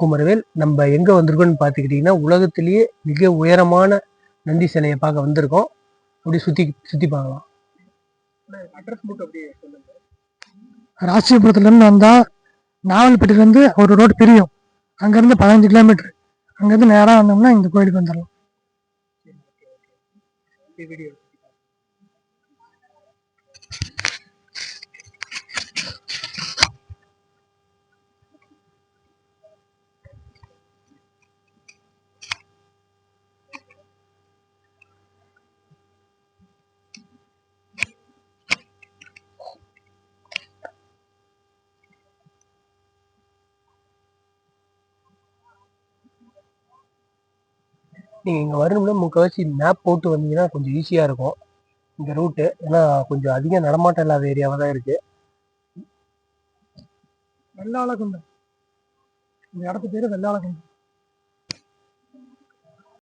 குமரவேல் நம்ம எங்க வந்திருக்கோம்னு பார்த்துக்கிட்டிங்கன்னா உலகத்திலேயே மிக உயரமான நந்தி சிலையை பார்க்க வந்திருக்கோம். அப்படியே சுத்தி சுத்தி பார்க்கலாம். அட்ரஸ் மட்டும் அப்படியே சொல்லுங்க. ராசிபுரத்துலேருந்து வந்தால் நாவல்பட்டிலேருந்து ஒரு ரோடு பிரியும். அங்கேருந்து பதினஞ்சு கிலோமீட்டர் அங்கேருந்து நேராக வந்தோம்னா இந்த கோயிலுக்கு வந்துடலாம். வீடியோ நீங்கள் இங்கே வரணும்னா முக்கால்வாசி மேப் போட்டு வந்தீங்கன்னா கொஞ்சம் ஈஸியாக இருக்கும். இந்த ரூட்டு ஏன்னா கொஞ்சம் அதிக நடமாட்டம் இல்லாத ஏரியாவாக தான் இருக்குது வெள்ளாளகுண்டம் இந்த இடத்து பேர் வெள்ளாளகுண்டம்